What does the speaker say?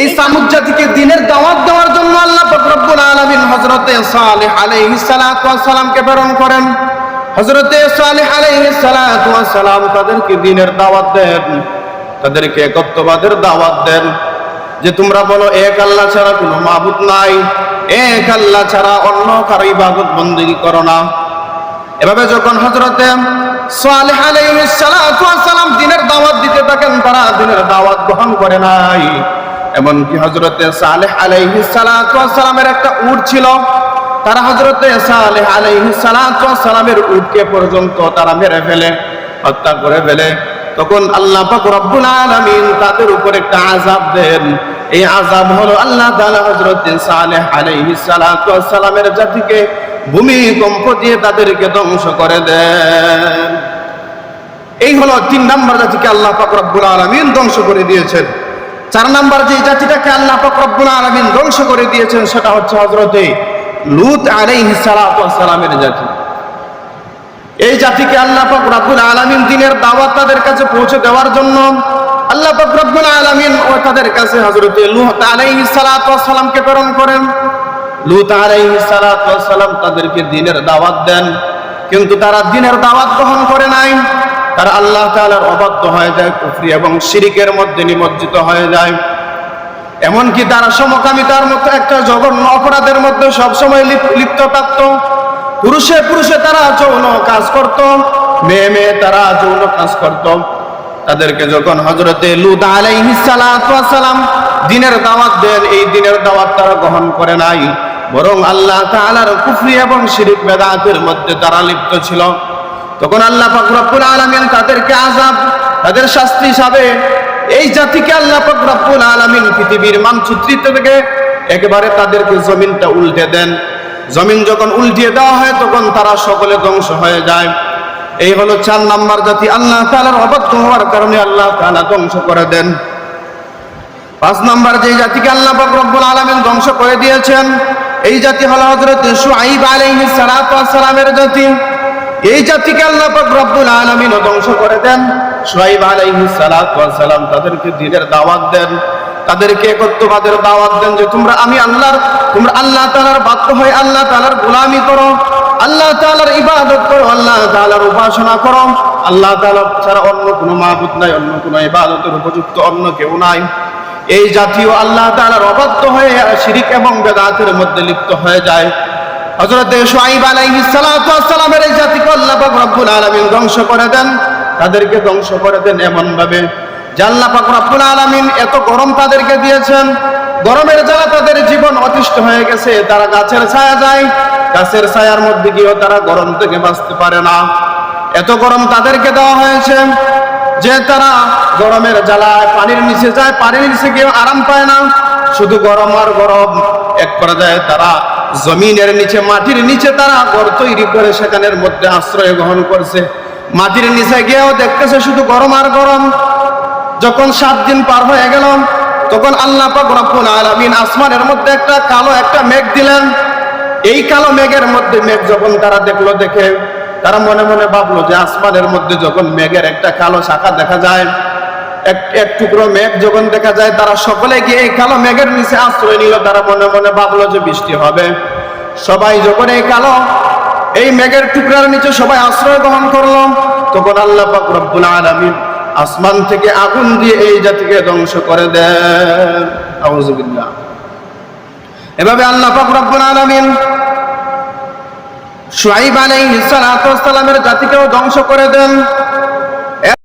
এই সামুদ জাতিকে দিনের দাওয়াত দেওয়ার জন্য আল্লাহ রব্বুল আলামিন হযরতে সালেহ আলাইহিস সালামকে প্রেরণ করেন। হযরতে সালেহ আলাইহিস সালাম তাদেরকে দিনের দাওয়াত দেন, তাদেরকে একত্ববাদের দাওয়াত দেন যে তোমরা বলো, এক আল্লাহ ছাড়া কোনো মাবুদ নাই, এক আল্লাহ ছাড়া অন্য কারও ইবাদত বন্দেগী করো না। এভাবে যখন হজরতে সালেহ আলাইহিস সালাম দিনের দাওয়াত দিতে থাকেন, তারা দিনের দাওয়াত গ্রহণ করে নাই। এমনকি হজরতে সালেহ ওয়াস সালামের একটা উট ছিল। তারা হজরতে সালেহ ওয়াস সালামের উটকে পর্যন্ত তারা মেরে ফেলে, হত্যা করে ফেলে। তখন আল্লাহ পাক রব্বুল আলামিন তাদের উপর একটা আযাব দেন। এই আযাব হলো আল্লাহ তাআলা হযরত সালেহ আলাইহিস সালাতু সালামের জাতিকে ভূমিকম্প দিয়ে তাদেরকে ধ্বংস করে দেন। এই হলো তিন নাম্বার জাতিকে আল্লাহ পাক রব্বুল আলামিন ধ্বংস করে দিয়েছেন। চার নাম্বার যে জাতিটাকে আল্লাহ পাক রব্বুল আলামিন ধ্বংস করে দিয়েছেন, সেটা হচ্ছে হযরতে লুত ওয়াস সালামের জাতি। এই জাতিকে আল্লাহ পাক রব্বুল আলামিন দিনের দাওয়াত তাদের কাছে পৌঁছে দেওয়ার জন্য আল্লাহ পাক রব্বুল আলামিন ও তাদের কাছে হযরতে লূত আলাইহিস সালাতু সালামকে প্রেরণ করেন। লূত আলাইহিস সালাতু ওয়াস সালাম তাদেরকে দিনের দাওয়াত দেন, কিন্তু তারা দিনের দাওয়াত গ্রহণ করে নাই। তারা আল্লাহ তাআলার অবাধ্য হয়ে যায় কুফরি এবং শিরিকের মধ্যে নিমজ্জিত হয়ে যায়। এমনকি তারা সমকামিতার মতো একটা জঘন্য অপরাধের মধ্যে সবসময় লিপ- লিপ্ত থাকত। পুরুষে পুরুষে তারা যৌন কাজ করত, মেয়ে মেয়ে তারা যৌন কাজ করত। তাদেরকে যখন হজরতে লুদ সালাম দিনের দাওয়াত দেন, এই দিনের দাওয়াত তারা গ্রহণ করে নাই। বরং আল্লাহ তাআলার কুফরি এবং শিরিক বেদাতের মধ্যে তারা লিপ্ত ছিল। তখন আল্লাহ পাক রব্বুল আলামিন তাদেরকে আযাব, তাদের শাস্তি হিসাবে এই জাতিকে আল্লাহ পাক রব্বুল আলামিন পৃথিবীর মানচিত্রিত থেকে একেবারে তাদেরকে জমিনটা উল্টে দেন। জমিন যখন উল্টিয়ে দেওয়া হয়, তখন তারা সকলে ধ্বংস হয়ে যায়। এই হলো চার নাম্বার জাতি। আল্লাহ তাআলার অবাধ্য হওয়ার কারণে আল্লাহ তাআলা ধ্বংস করে দেন। পাঁচ নাম্বার যে জাতিকে আল্লাহ পাক রব্বুল আলামিন ধ্বংস করে দিয়েছেন, এই জাতি হলো হযরত শুআইব আলাইহিস সালামের জাতি। এই জাতিকে আল্লাহ পাক রব্বুল আলামিন ধ্বংস করে দেন। শুআইব আলাইহিস সালাম তাদেরকে দ্বীনের দাওয়াত দেন, তাদেরকে একত্ববাদের দাওয়াত দেন যে তোমরা আমি আল্লাহর, তোমরা আল্লাহ তাআলার বাধ্য হয়ে আল্লাহ তাআলার গোলামি করো, আল্লাহ তাআলার ইবাদত করো, আল্লাহ তাআলার উপাসনা করো। আল্লাহ তাআলা ছাড়া অন্য কোনো মাবুদ নাই, অন্য কোনো ইবাদতের উপযুক্ত অন্য কেউ নাই। এই জাতীয় আল্লাহ তাআলার অবাধ্য হয়ে শিরিক এবং বেদাতের মধ্যে লিপ্ত হয়ে যায়। হযরত শুআইব আলাইহিস সালাতু ওয়াস সালামের এই জাতিকে আল্লাহ পাক আলামিন ধ্বংস করে তাদেরকে ধ্বংস করে দেন এমন ভাবে আল্লাহ পাক আলামিন এত গরম তাদেরকে দিয়েছেন। গরমের জ্বালা তাদের জীবন অতিষ্ঠ হয়ে গেছে। তারা গাছের ছায়া যায়। গাছের ছায়ার মধ্যে গিয়েও তারা গরম থেকে বাঁচতে পারে না। এত গরম তাদেরকে দেওয়া হয়েছে যে তারা গরমের জ্বালায় পানির নিচে যায়, পানির নিচে গিয়ে আরাম পায় না। শুধু গরম আর গরম। এক পর্যায়ে তারা জমিনের নিচে, মাটির নিচে তারা ঘর তৈরি করে সেখানের মধ্যে আশ্রয় গ্রহণ করছে। মাটির নিচে গিয়েও দেখতেছে শুধু গরম আর গরম। যখন সাত দিন পার হয়ে গেল, তখন আল্লাহ আসমানের মধ্যে একটা কালো একটা মেঘ দিলেন। এই কালো মেঘের মধ্যে মেঘ যখন তারা দেখল, দেখে তারা মনে মনে ভাবলো যে আসমানের মধ্যে যখন মেঘের একটা কালো শাখা দেখা যায়, এক এক টুকরো মেঘ যখন দেখা যায়, তারা সকলে গিয়ে এই কালো মেঘের নিচে আশ্রয় নিল। তারা মনে মনে ভাবলো যে বৃষ্টি হবে। সবাই যখন এই কালো, এই মেঘের টুকরার নিচে সবাই আশ্রয় গ্রহণ করল, তখন আল্লাহ পাক রব্বুল আলামিন আসমান থেকে আগুন দিয়ে এই জাতিকে ধ্বংস করে দেন। এভাবে আল্লাহ পাক রব্বুল আলামিন শুআইব আলাইহিস সালামের জাতিকেও ধ্বংস করে দেন।